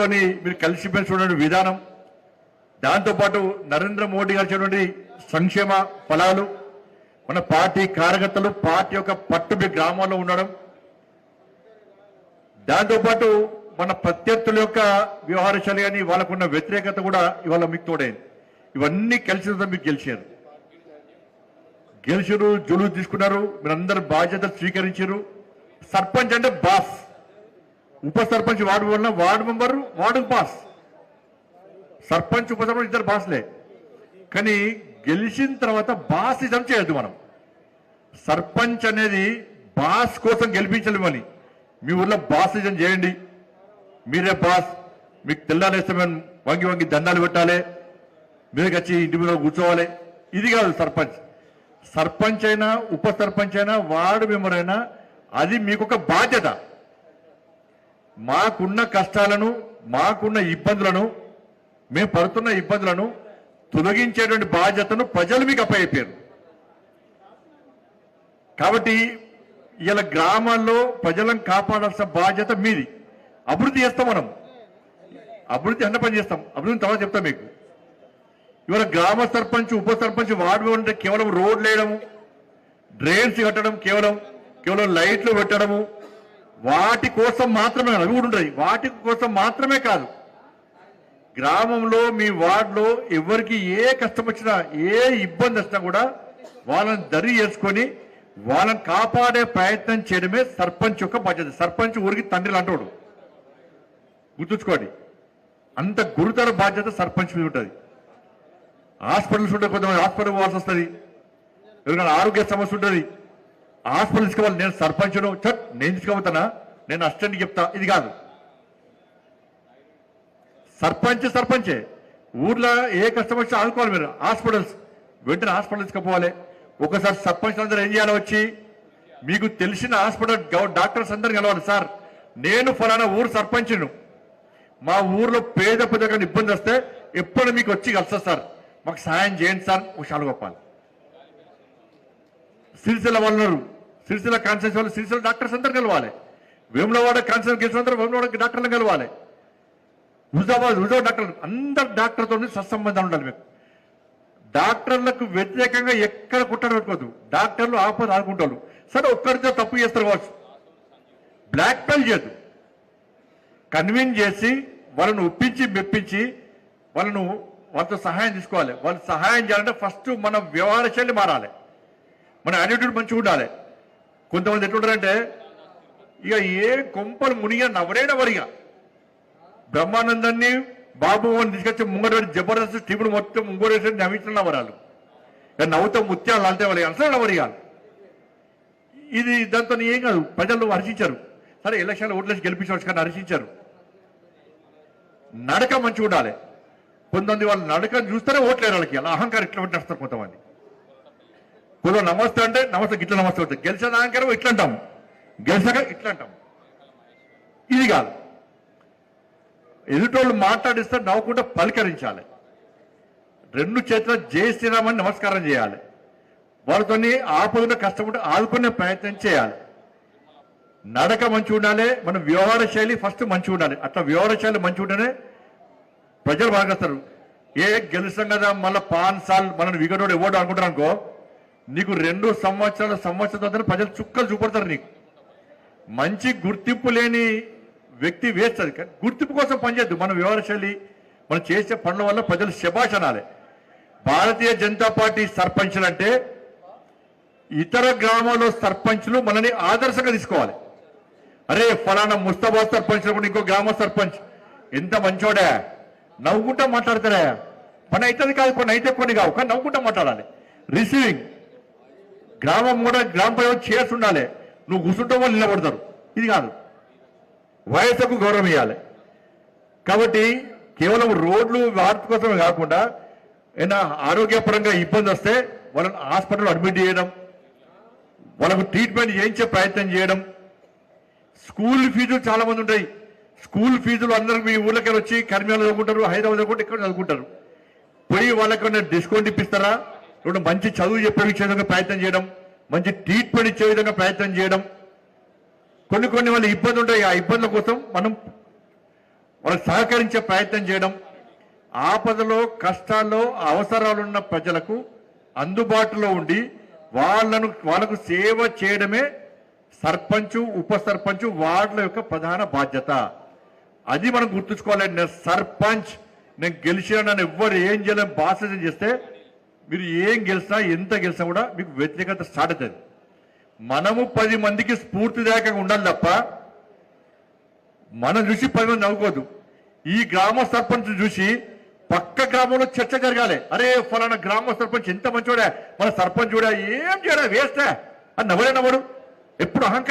అని మీరు కలిసి పెంచుకున్న విధానం. దాంతోపాటు నరేంద్ర మోడీ గారి సంక్షేమ ఫలాలు మన పార్టీ కార్యకర్తలు పార్టీ యొక్క పట్టు మీ గ్రామాల్లో ఉండడం. దాంతోపాటు మన ప్రత్యర్థుల యొక్క వ్యవహారశాలి కానీ వాళ్ళకున్న వ్యతిరేకత కూడా ఇవాళ మీకు తోడైంది. ఇవన్నీ కలిసి మీకు గెలిచారు. గెలిచారు జులు తీసుకున్నారు. మీరందరూ బాధ్యత స్వీకరించారు. సర్పంచ్ అంటే బాస్. ఉప సర్పంచ్ వార్డు ఉన్న ward member ward pass. Sarpanch ఉప సర్పంచ్ ఇద్దరు పాస్లే. కానీ గెలిచిన తర్వాత బాస్ ఇజం చేయొద్దు మనం. సర్పంచ్ అనేది బాస్ కోసం గెలిపించలేమని మీ ఊర్లో బాస్ ఇజం చేయండి. మీరే బాస్. మీకు తెల్లాలేస్తే మేము వంగి వంగి దండాలు పెట్టాలి. మీదకి వచ్చి ఇంటి మీద కూర్చోవాలి. ఇది కాదు సర్పంచ్. సర్పంచ్ అయినా ఉప సర్పంచ్ అయినా వార్డు మెంబర్ అయినా అది మీకు ఒక బాధ్యత. మాకున్న కష్టాలను మాకున్న ఇబ్బందులను మేము పడుతున్న ఇబ్బందులను తొలగించేటువంటి బాధ్యతను ప్రజలు మీకు అప్పయిపోయారు కాబట్టి ఇలా గ్రామాల్లో ప్రజలను కాపాడాల్సిన బాధ్యత మీది. అభివృద్ధి చేస్తాం మనం. అభివృద్ధి అన్న పని చేస్తాం. అభివృద్ధి తర్వాత చెప్తాం మీకు. ఇవాళ గ్రామ సర్పంచ్ ఉప సర్పంచ్ వార్డు అంటే కేవలం రోడ్లు వేయడము డ్రైన్స్ కట్టడం కేవలం కేవలం లైట్లు పెట్టడము వాటి కోసం మాత్రమే కాదు, అవి కూడా ఉంటాయి. వాటి కోసం మాత్రమే కాదు. గ్రామంలో మీ వార్డులో ఎవరికి ఏ కష్టం వచ్చినా ఏ ఇబ్బంది వచ్చినా కూడా వాళ్ళని దరి చేసుకొని వాళ్ళని కాపాడే ప్రయత్నం చేయడమే సర్పంచ్ యొక్క బాధ్యత. సర్పంచ్ ఊరికి తండ్రి లాంటోడు. గుర్తుంచుకోండి. అంత గురుతర బాధ్యత సర్పంచ్ మీద ఉంటుంది. హాస్పిటల్స్ ఉంటే కొంతమంది హాస్పిటల్ పోవాల్సి వస్తుంది. ఎవరికైనా ఆరోగ్య సమస్య ఉంటుంది. హాస్పిటల్ తీసుకోవాలి నేను సర్పంచును. చట్ నేను తీసుకోబోతానా నేను అసిస్టెంట్ చెప్తా. ఇది కాదు. సర్పంచ్ సర్పంచే. ఊర్లో ఏ కష్టం వచ్చినా ఆదుకోవాలి మీరు. హాస్పిటల్స్. వెంటనే హాస్పిటల్ తీసుకుపోవాలి. ఒకసారి సర్పంచ్ అందరూ ఏం చేయాలి వచ్చి మీకు తెలిసిన హాస్పిటల్ డాక్టర్స్ అందరు కలవాలి. సార్ నేను ఫలానా ఊరు సర్పంచ్ను. మా ఊర్లో పేద పెద్దగా ఇబ్బంది వస్తే ఎప్పుడు మీకు వచ్చి కలుస్తా సార్. మాకు సహాయం చేయండి సార్. విషయాలు గొప్పాలి సిరిసిల్ల వాళ్ళు ఉన్నారు. సిరిసిల్ల కాన్సెన్స్ వాళ్ళు సిరిసిల్ల డాక్టర్స్ అందరు కలవాలి. వేములవాడ కాన్సెన్స్ గెలిచిన అందరూ వేములవాడ డాక్టర్లు కలవాలి. హుజాబాద్ హుజాబాద్ డాక్టర్ అందరు డాక్టర్తో సత్సంబంధం ఉండాలి మీకు. డాక్టర్లకు వ్యతిరేకంగా ఎక్కడ కుట్ర పెట్టుకోవద్దు. డాక్టర్లు ఆపద ఆడుకుంటారు సరే ఒక్కరితో తప్పు చేస్తారు కావచ్చు. బ్లాక్ మెయిల్ చేయద్దు. కన్విన్స్ చేసి వాళ్ళను ఒప్పించి మెప్పించి వాళ్ళను వాళ్ళతో సహాయం తీసుకోవాలి. వాళ్ళు సహాయం చేయాలంటే ఫస్ట్ మన వ్యవహార శైలి మారాలి. మన యాటిట్యూడ్ మంచిగా ఉండాలి. కొంతమంది ఎట్లుంటారంటే ఇక ఏ కొంపలు మునిగా నవరైన వరిగా బ్రహ్మానందాన్ని బాబు అని తీసుకొచ్చి ముంగట జబర్దస్త్ టీములు మొత్తం ముంగోరేసి నవ్వించిన వరాలు ఇక ముత్యాలు లాలితే వాళ్ళు అసలు నవరిగాలు ఇది దాంతో ఏం కాదు ప్రజలు హర్షించారు. సరే ఎలక్షన్లు ఓట్లేసి గెలిపించవచ్చు కానీ హర్షించారు. నడక మంచిగా ఉండాలి. కొంతమంది వాళ్ళు నడక చూస్తేనే ఓట్లేరు వాళ్ళకి అలా అహంకారం ఇట్లా పెట్టి నడుస్తారు కొంతమంది. కొంత నమస్తే అంటే నమస్తే ఇట్లా నమస్తే అవుతుంది గెలిచిన నాయకరం ఇట్లా అంటాం గెలిచాక ఇట్లా అంటాం ఇది కాదు. ఎదుటోళ్ళు మాట్లాడిస్తే నవ్వకుండా పలకరించాలి. రెండు చేతుల జై శ్రీరామని నమస్కారం చేయాలి. వాళ్ళతోని ఆపదలో కష్టపడి ఆదుకునే ప్రయత్నం చేయాలి. నడక మంచి ఉండాలి మన వ్యవహార శైలి ఫస్ట్ మంచి ఉండాలి. అట్లా వ్యవహార శైలి మంచి ఉంటేనే ప్రజలు బాగేస్తారు ఏ గెలుస్తాం కదా మళ్ళీ పాన్ సాల్ మనల్ని విగడోడు ఇవ్వడం అనుకుంటారు అనుకో నీకు రెండు సంవత్సరాల సంవత్సరం తర్వాత ప్రజలు చుక్కలు చూపడతారు నీకు. మంచి గుర్తింపు లేని వ్యక్తి వేస్ట్ అది కానీ గుర్తింపు కోసం పనిచేయద్దు. మన వ్యవహారశైలి మనం చేసే పనుల వల్ల ప్రజలు శభాషణాలే అనాలి. భారతీయ జనతా పార్టీ సర్పంచ్లు అంటే ఇతర గ్రామాల్లో సర్పంచ్లు మనని ఆదర్శంగా తీసుకోవాలి. అరే ఫలానా ముస్తాబాద్ సర్పంచ్ కూడా ఇంకో గ్రామ సర్పంచ్. ఎంత మంచోడా. నవ్వుకుంటా మాట్లాడతారా. పని అవుతుంది కాదు పని అయితే కొన్ని కావు. కానీ నవ్వుకుంటా మాట్లాడాలి. రిసీవింగ్. గ్రామం కూడా గ్రామ ప్రజలు చేసి ఉండాలి. నువ్వు కూర్చుంటావు వాళ్ళు నిలబడతారు. ఇది కాదు. వయసుకు గౌరవం ఇవ్వాలి కాబట్టి కేవలం రోడ్లు వార్త కోసమే కాకుండా ఏదైనా ఆరోగ్యపరంగా ఇబ్బంది వస్తే వాళ్ళని హాస్పిటల్ అడ్మిట్ చేయడం వాళ్ళకు ట్రీట్మెంట్ చేయించే ప్రయత్నం చేయడం. స్కూల్ ఫీజులు చాలా మంది ఉంటాయి. స్కూల్ ఫీజులు అందరూ మీ ఊళ్ళకి వచ్చి కర్మీలు చదువుకుంటారు హైదరాబాద్ చదువుకుంటారు ఇక్కడ చదువుకుంటారు. పోయి వాళ్ళకి డిస్కౌంట్ ఇప్పిస్తారా? ఇప్పుడు మంచి చదువు చెప్పే విధంగా ప్రయత్నం చేయడం మంచి ట్రీట్మెంట్ ఇచ్చే విధంగా ప్రయత్నం చేయడం. కొన్ని కొన్ని వాళ్ళ ఇబ్బంది ఉంటాయి. ఆ ఇబ్బందుల కోసం మనం వాళ్ళకి సహకరించే ప్రయత్నం చేయడం. ఆపదలో కష్టాల్లో అవసరాలున్న ప్రజలకు అందుబాటులో ఉండి వాళ్ళను వాళ్ళకు సేవ చేయడమే సర్పంచ్ ఉప సర్పంచు వార్డుల యొక్క ప్రధాన బాధ్యత. అది మనం గుర్తుంచుకోవాలి నేను సర్పంచ్ నేను గెలిచిన నన్ను ఎవ్వరు ఏం చేయలేని బాధ్యత చేస్తే మీరు ఏం గెలిచినా ఎంత గెలిచినా కూడా మీకు వ్యతిరేకత స్టార్ట్ అవుతుంది. మనము పది మందికి స్ఫూర్తిదాయకంగా ఉండాలి తప్ప మనం చూసి పది మంది నవ్వుకోదు. ఈ గ్రామ సర్పంచ్ చూసి పక్క గ్రామంలో చర్చ జరగాలి. అరే ఫలానా గ్రామ సర్పంచ్ ఎంత మంచోడా మన సర్పంచ్ కూడా ఏం చేయడా వేస్తా అని నవ్వడే నవ్వడు. ఎప్పుడు అహంకారం